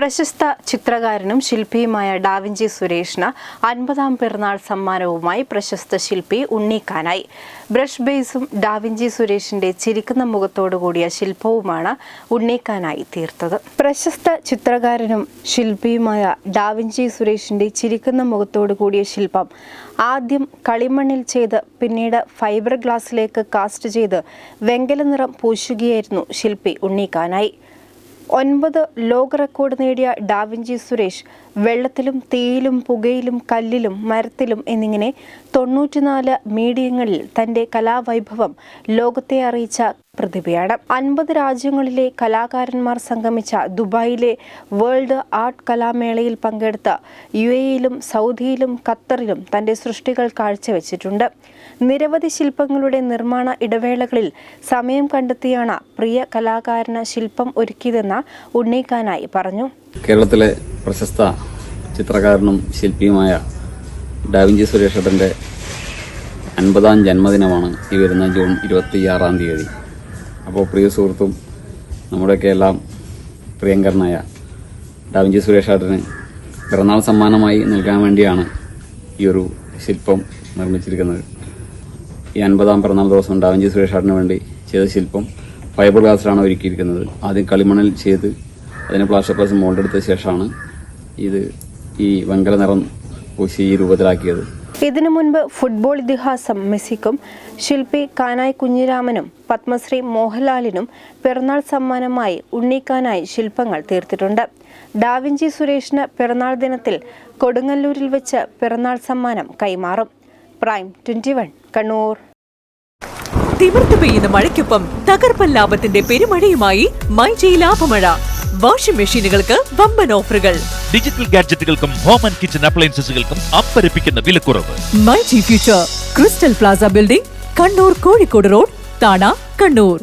പ്രശസ്ത ചിത്രകാരനും ശില്പിയുമായ ഡാവിഞ്ചി സുരേഷിന് അൻപതാം പിറന്നാൾ സമ്മാനവുമായി പ്രശസ്ത ശില്പി ഉണ്ണിക്കാനായി. ബ്രഷ് ബേസും ഡാവിഞ്ചി സുരേഷിന്റെ ചിരിക്കുന്ന മുഖത്തോടു കൂടിയ ശില്പവുമാണ് ഉണ്ണിക്കാനായി തീർത്തത്. പ്രശസ്ത ചിത്രകാരനും ശില്പിയുമായ ഡാവിഞ്ചി സുരേഷിന്റെ ചിരിക്കുന്ന മുഖത്തോടു കൂടിയ ശില്പം ആദ്യം കളിമണ്ണിൽ ചെയ്ത് പിന്നീട് ഫൈബർ ഗ്ലാസ്സിലേക്ക് കാസ്റ്റ് ചെയ്ത് വെങ്കല നിറം പൂശുകയായിരുന്നു ശില്പി ഉണ്ണിക്കാനായി. ഒൻപത് ലോക റെക്കോർഡ് നേടിയ ഡാവിഞ്ചി സുരേഷ് വെള്ളത്തിലും തീയിലും പുകയിലും കല്ലിലും മരത്തിലും എന്നിങ്ങനെ തൊണ്ണൂറ്റിനാല് മീഡിയങ്ങളിൽ തന്റെ കലാവൈഭവം ലോകത്തെ അറിയിച്ച പ്രതിഭയാണ്. അൻപത് രാജ്യങ്ങളിലെ കലാകാരന്മാർ സംഗമിച്ച ദുബായിലെ വേൾഡ് ആർട്ട് കലാമേളയിൽ പങ്കെടുത്ത യു എയിലും സൗദിയിലും ഖത്തറിലും തന്റെ സൃഷ്ടികൾ കാഴ്ചവെച്ചിട്ടുണ്ട്. നിരവധി ശില്പങ്ങളുടെ നിർമ്മാണ ഇടവേളകളിൽ സമയം കണ്ടെത്തിയാണ് പ്രിയ കലാകാരന് ശില്പം ഒരുക്കിയതെന്ന് ഉണ്ണിക്കാനായി പറഞ്ഞു. കേരളത്തിലെ പ്രശസ്ത ചിത്രകാരനും ശില്പിയുമായ ഡാവിഞ്ചി സുരേഷേട്ടന്റെ അൻപതാം ജന്മദിനമാണ് ഈ വരുന്ന ജൂൺ ഇരുപത്തിയാറാം തീയതി. അപ്പോൾ പ്രിയ സുഹൃത്തും നമ്മുടെയൊക്കെ എല്ലാം പ്രിയങ്കരനായ ഡാവിഞ്ചി സുരേഷാട്ടന് പിറന്നാൾ സമ്മാനമായി നൽകാൻ വേണ്ടിയാണ് ഈ ഒരു ശില്പം നിർമ്മിച്ചിരിക്കുന്നത്. ഈ അൻപതാം പിറന്നാൾ ദിവസം ഡാവിഞ്ചി സുരേഷേട്ടന് വേണ്ടി ചെയ്ത ശില്പം ഫൈബർ ഗ്ലാസ്സിലാണ് ഒരുക്കിയിരിക്കുന്നത്. ആദ്യം കളിമണ്ണിൽ ചെയ്ത് അതിന് പ്ലാസ്റ്റർ പ്ലസ് മോൾഡെടുത്ത ശേഷമാണ് ഇത് ഈ വെങ്കല നിറം പൂശി ഈ രൂപത്തിലാക്കിയത്. ഇതിനു മുൻപ് ഫുട്ബോൾ ഇതിഹാസം മെസ്സിക്കും ശില്പി കാനായി കുഞ്ഞിരാമനും പത്മശ്രീ മോഹൻലാലിനും പിറന്നാൾ സമ്മാനമായി ഉണ്ണിക്കാനായി ശില്പങ്ങൾ തീർത്തിട്ടുണ്ട്. ഡാവിഞ്ചി സുരേഷിന് പിറന്നാൾ ദിനത്തിൽ കൊടുങ്ങല്ലൂരിൽ വെച്ച് പിറന്നാൾ സമ്മാനം കൈമാറും. Prime twenty one Kannur. തിമിർത്ത് പെയ്യുന്ന മഴയ്ക്കൊപ്പം തകർപ്പൻ ലാഭത്തിന്റെ പെരുമഴയുമായി മൈജി ലാഭമഴ. വാഷിംഗ് മെഷീനുകൾക്ക് വമ്പൻ ഓഫറുകൾ. ഡിജിറ്റൽ ഗാഡ്ജറ്റുകൾക്കും ഹോം ആൻഡ് കിച്ചൺ അപ്ലയൻസസുകൾക്കും അമ്പരപ്പിക്കുന്ന വിലക്കുറവ്. MyG future crystal plaza building Kannur Kozhikode road Thana Kannur